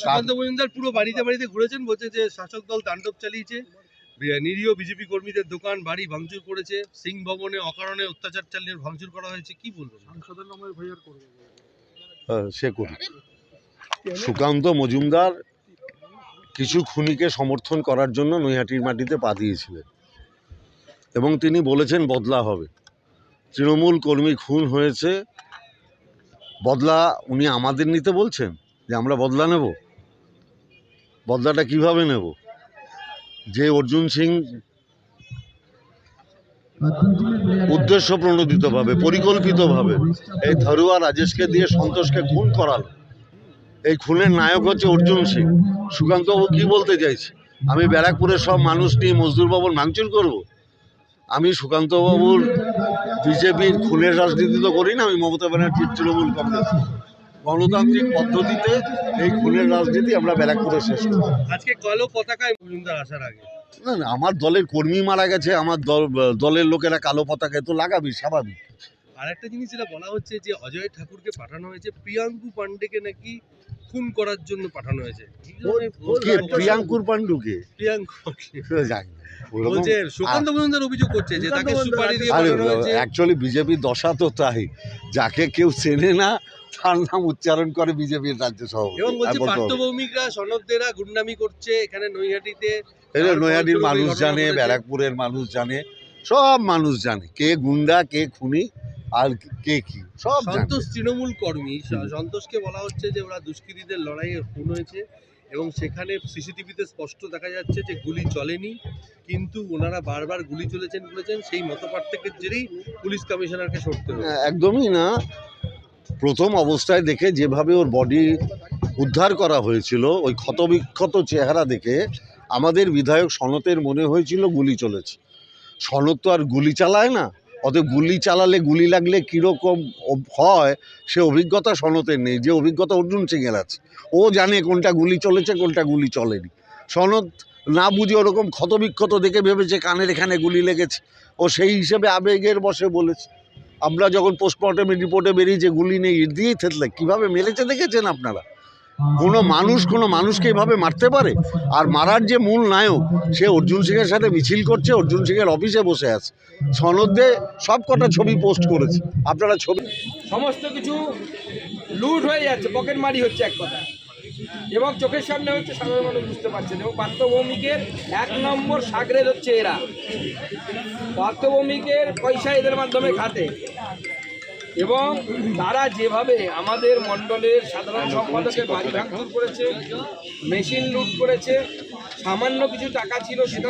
সুকান্ত মজুমদার পুরো বাড়িতে বাড়িতে ঘুরেছেন বলছে যে শাসক দল তাণ্ডব চালিয়েছে। নিরীহ বিজেপি কর্মীদের দোকান বাড়ি ভাঙচুর করেছে। সিং ভবনে অকারণে অত্যাচার চালিয়ে ভাঙচুর করা হয়েছে। কি বলবেন? হ্যাঁ, সে সুকান্ত মজুমদার কিছু খুনিকে সমর্থন করার জন্য নৈহাটির মাটিতে পা দিয়েছিলেন। এবং তিনি বলেছেন বদলা হবে। তৃণমূল কর্মী খুন হয়েছে। বদলা উনি আমাদের নিতে বলছেন? যে আমরা বদলা নেব? বদলাটা কীভাবে নেব? যে অর্জুন সিং উদ্দেশ্য প্রণোদিতভাবে, পরিকল্পিতভাবে এই থারুয়া রাজেশকে দিয়ে সন্তোষকে খুন করাল। এই খুনের নায়ক হচ্ছে অর্জুন সিং। সুকান্তবাবু কি বলতে চাইছে? আমি ব্যারাকপুরের সব মানুষ নিয়ে মজদুর ভবন ভাঙচুর করব? আমি সুকান্তবাবুর বিজেপির খুনের রাজনীতি তো করি না, আমি মমতা ব্যানার্জির তৃণমূল কংগ্রেস গণতান্ত্রিক পদ্ধতিতে এই খুনের রাজনীতি আমরা ব্যারাকপুরে শেষ করি আজকে কালো পতাকায় মজুমদার আসার আগে। না না আমার দলের কর্মী মারা গেছে আমার দল দলের লোকেরা কালো পতাকায় তো লাগাবি স্বাভাবিক। আর একটা জিনিস যেটা বলা হচ্ছে যে অজয় ঠাকুরকে পাঠানো হয়েছে প্রিয়াঙ্কু পান্ডেকে নাকি খুন করার জন্য পাঠানো হয়েছে। কে প্রিয়াঙ্কুর মজুমদার অভিযোগ করছে যে তাকে সুপারি দিয়ে অ্যাকচুয়ালি বিজেপির দশা তো তাই। যাকে কেউ চেনে না তার নাম উচ্চারণ করে বিজেপির রাজ্য সভাপতি। এবং বলছে আর বলতে হবে। পার্থভৌমিকরা সনদদেরা গুন্ডামি করছে এখানে নৈহাটিতে। নৈহাটির মানুষ জানে ব্যারাকপুরের মানুষ জানে সব মানুষ জানে। কে গুন্ডা কে খুনি আর কে কি সব সন্তোষ তৃণমূল কর্মী সন্তোষকে বলা হচ্ছে যে ওরা দুষ্কৃতীদের লড়াইয়ে খুন হয়েছে এবং সেখানে সিসিটিভিতে স্পষ্ট দেখা যাচ্ছে যে গুলি চলেনি কিন্তু ওনারা বারবার গুলি চলেছেন বলেছেন সেই মত পার্থক্যের জেরেই পুলিশ কমিশনারকে সরতে একদমই না। প্রথম অবস্থায় দেখে যেভাবে ওর বডি উদ্ধার করা হয়েছিল, ওই ক্ষতবিক্ষত চেহারা দেখে আমাদের বিধায়ক সনতের মনে হয়েছিল গুলি চলেছে। সনত তো আর গুলি চালায় না অত গুলি চালালে গুলি লাগলে কীরকম হয় সে অভিজ্ঞতা সনতের নেই, যে অভিজ্ঞতা অর্জুন সিংয়ের আছে। ও জানে কোনটা গুলি চলেছে, কোনটা গুলি চলেনি। সনদ না বুঝে ওরকম ক্ষতবিক্ষত দেখে ভেবেছে কানের এখানে গুলি লেগেছে। ও সেই হিসেবে আবেগের বসে বলেছে। আমরা যখন পোস্টমর্টমের রিপোর্টে বেরিয়েছে গুলি নেই ইট দিয়েই থেতলে, কীভাবে মেরেছে দেখেছেন আপনারা? কোনো মানুষ, কোনো মানুষকে এভাবে মারতে পারে? আর মারার যে মূল নায়ক, সে অর্জুন সিংয়ের সাথে মিছিল করছে, অর্জুন সিংয়ের অফিসে বসে আছে। সনদে সব কটা ছবি পোস্ট করেছে। আপনারা ছবি সমস্ত কিছু লুট হয়ে যাচ্ছে পকেট মারি হচ্ছে এক কথা এবং চোখের সামনে হচ্ছে সাধারণ মানুষ বুঝতে পারছেন এবং পার্থভৌমিকের এক নম্বর সাগরেদ হচ্ছে এরা। পার্থভৌমিকের পয়সা এদের মাধ্যমে খাতে এবং তারা যেভাবে আমাদের মণ্ডলের সাধারণ সম্পাদকের বাড়ি ভাঙচুর করেছে মেশিন লুট করেছে সামান্য কিছু টাকা ছিল সেটা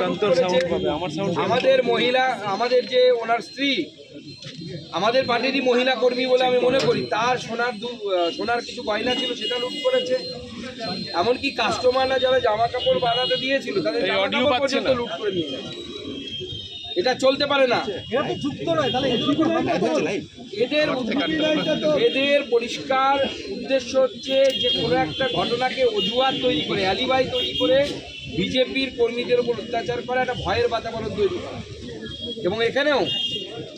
আমাদের মহিলা আমাদের যে ওনার স্ত্রী আমাদের পার্টিরই মহিলা কর্মী বলে আমি মনে করি। তার সোনার সোনার কিছু গয়না ছিল সেটা লুট করেছে। এমনকি কাস্টমাররা যারা জামা কাপড় বানাতে দিয়েছিল তাদের পর্যন্ত লুট করে নিয়ে এটা চলতে পারে না। এদের এদের পরিষ্কার উদ্দেশ্য হচ্ছে যে কোনো একটা ঘটনাকে অজুহাত তৈরি করে অ্যালিবাই তৈরি করে বিজেপির কর্মীদের উপর অত্যাচার করা একটা ভয়ের বাতাবরণ তৈরি করা। এবং এখানেও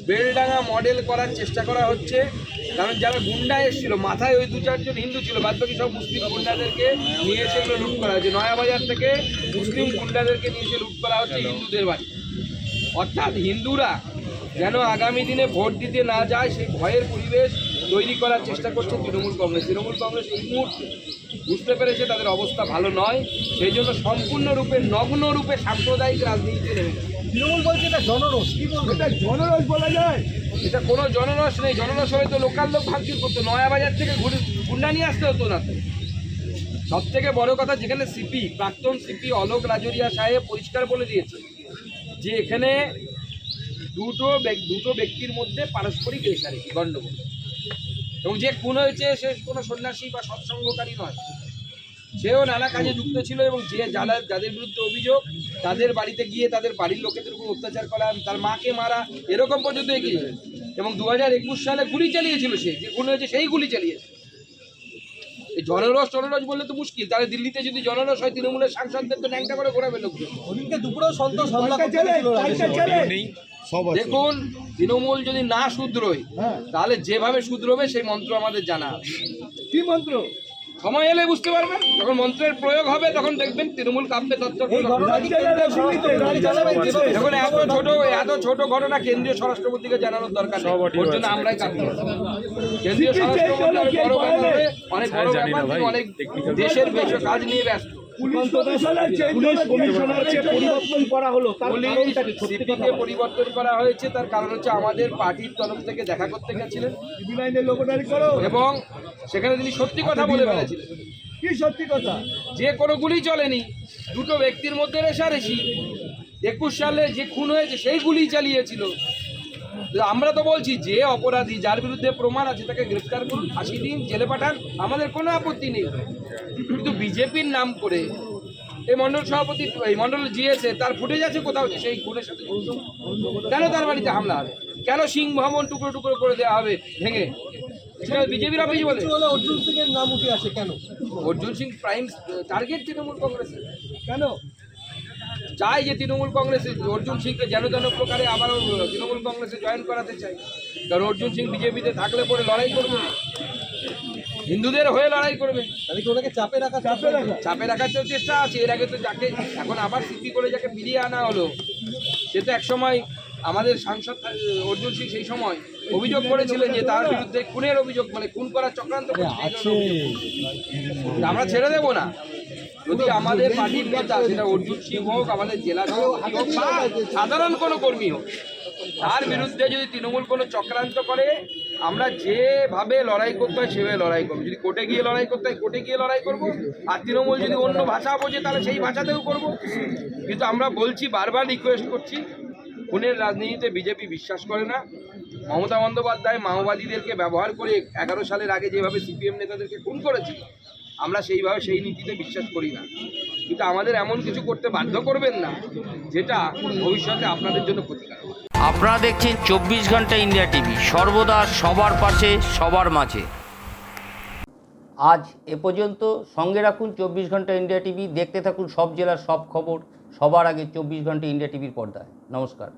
বেলডাঙ্গা মডেল করার চেষ্টা করা হচ্ছে। কারণ যারা গুন্ডা এসেছিল, মাথায় ওই দু চারজন হিন্দু ছিল বাদ বাকি সব মুসলিম গুন্ডাদেরকে নিয়ে এসে এগুলো লুট করা হচ্ছে নয়াবাজার থেকে মুসলিম গুন্ডাদেরকে নিয়ে এসে লুট করা হচ্ছে হিন্দুদের বাড়ি। অর্থাৎ হিন্দুরা যেন আগামী দিনে ভোট দিতে না যায়, সেই ভয়ের পরিবেশ তৈরি করার চেষ্টা করছে তৃণমূল কংগ্রেস। তৃণমূল কংগ্রেস এই মুহূর্তে বুঝতে পেরেছে তাদের অবস্থা ভালো নয়। সেই জন্য সম্পূর্ণরূপে, নগ্নরূপে সাম্প্রদায়িক রাজনীতিতে নেমে গেছে। তৃণমূল বলছে এটা জনরোষ কি বলব এটা জনরোষ বলা যায়। এটা কোনো জনরস নেই জনরস হলে তো লোকাল লোক ভাঙচুর করতো। নয়াবাজার থেকে ঘুরে গুন্ডা নিয়ে আসতে হতো না তো। সব থেকে বড় কথা যেখানে সিপি প্রাক্তন সিপি অলোক রাজরিয়া সাহেব পরিষ্কার বলে দিয়েছে যে এখানে দুটো ব্যক- দুটো ব্যক্তির মধ্যে পারস্পরিক রেশারেশি গণ্ডগোল। এবং যে খুন হয়েছে সে কোনো সন্ন্যাসী বা সৎসঙ্গকারী নয়। সেও নানা কাজে যুক্ত ছিল এবং যে যারা যাদের বিরুদ্ধে অভিযোগ তাদের বাড়িতে গিয়ে তাদের বাড়ির লোকেদের উপর অত্যাচার করা তার মাকে মারা এরকম পর্যন্ত এগিয়ে। এবং দু হাজার একুশ সালে গুলি চালিয়েছিল সে যে গুলি হয়েছে সেই গুলি চালিয়েছে। এই জনরস জনরস বললে তো মুশকিল। তাহলে দিল্লিতে যদি জনরস হয় তৃণমূলের সাংসদদের তো ন্যাংটা করে ঘোরাবে লোকজন। ওদিনকে দুপুরেও সন্তোষ হামলা করতে গেছিল রাজেশ। দেখুন তৃণমূল যদি না শুধরোয় হ্যাঁ। তাহলে যেভাবে শুধরোবে সেই মন্ত্র আমাদের জানা কি মন্ত্র? সময় এলে বুঝতে পারবেন যখন মন্ত্রের প্রয়োগ হবে তখন দেখবেন তৃণমূল কাঁপবে যখন এত ছোট এত ছোট ঘটনা কেন্দ্রীয় স্বরাষ্ট্রমন্ত্রীকে জানানোর দরকার ওর জন্য আমরাই কাঁপি কেন্দ্রীয় স্বরাষ্ট্রমন্ত্রী অনেক বড় ব্যাপার অনেক বড় ব্যাপার অনেক দেশের বেশ কাজ নিয়ে ব্যস্ত। পুলিশ পরিবর্তন করা হলো সিপিকে পরিবর্তন করা হয়েছে তার কারণ হচ্ছে আমাদের পার্টির তরফ থেকে দেখা করতে গেছিলেন। এবং সেখানে তিনি সত্যি কথা বলে ফেলেছিলেন। কি সত্যি কথা? যে কোনো গুলি চলেনি দুটো ব্যক্তির মধ্যে রেশারেশি। একুশ সালে যে খুন হয়েছে সেই গুলি চালিয়েছিল। আমরা তো বলছি যে অপরাধী যার বিরুদ্ধে প্রমাণ আছে তাকে গ্রেফতার করুন ফাঁসি দিন জেলে পাঠান আমাদের কোনো আপত্তি নেই। কিন্তু বিজেপির নাম করে এই মন্ডল সভাপতি এই মন্ডল জিএসএ তার ফুটেজ আছে কোথাও? যে সেই খুনের সাথে কেন তার বাড়িতে হামলা হবে? কেন সিং ভবন টুকরো টুকরো করে দেওয়া হবে ভেঙে? বিজেপির অফিস বলে। অর্জুন সিং এর নাম উঠে আসে কেন? অর্জুন সিং প্রাইম টার্গেট তৃণমূল কংগ্রেসের। কেন? চাই যে তৃণমূল কংগ্রেসে অর্জুন সিংকে যেন যেন প্রকারে আবারও তৃণমূল কংগ্রেসে জয়েন করাতে চাই। কারণ অর্জুন সিং বিজেপিতে থাকলে পরে লড়াই করবে। হিন্দুদের হয়ে লড়াই করবে। তাহলে কি ওনাকে চাপে রাখা চাপে রাখা চাপে রাখার তো চেষ্টা আছে। এর আগে তো যাকে এখন আবার সিপি করে যাকে ফিরিয়ে আনা হলো সে তো একসময় আমাদের সাংসদ অর্জুন সিং সেই সময় অভিযোগ করেছিলেন যে তার বিরুদ্ধে খুনের অভিযোগ মানে খুন করার চক্রান্ত। আমরা ছেড়ে দেবো না। যদি আমাদের পার্টির নেতা, সেটা অর্জুন সিং হোক, আমাদের জেলা সভাপতি হোক, বা সাধারণ কোনো কর্মী হোক, তার বিরুদ্ধে যদি তৃণমূল কোনো চক্রান্ত করে, আমরা যেভাবে লড়াই করতে হয়, সেভাবে লড়াই করব। যদি কোর্টে গিয়ে লড়াই করতে হয়, কোর্টে গিয়ে লড়াই করব। আর তৃণমূল যদি অন্য ভাষা বোঝে, তাহলে সেই ভাষাতেও করব। কিন্তু আমরা বলছি, বারবার রিকোয়েস্ট করছি, খুনের রাজনীতিতে বিজেপি বিশ্বাস করে না। মমতা বন্দ্যোপাধ্যায় মাওবাদীদেরকে ব্যবহার করে এগারো সালের আগে যেভাবে সিপিএম নেতাদেরকে খুন করেছিল আমরা সেইভাবে সেই নীতিতে বিশ্বাস করি না। কিন্তু আমাদের এমন কিছু করতে বাধ্য করবেন না, যেটা ভবিষ্যতে আপনাদের জন্য ক্ষতিকারক। আপনারা দেখছেন চব্বিশ ঘণ্টা ইন্ডিয়া টিভি, সর্বদা সবার পাশে, সবার মাঝে। আজ এ পর্যন্ত সঙ্গে রাখুন চব্বিশ ঘণ্টা ইন্ডিয়া টিভি, দেখতে থাকুন সব জেলার সব খবর, সবার আগে চব্বিশ ঘণ্টা ইন্ডিয়া টিভির পর্দায়। নমস্কার।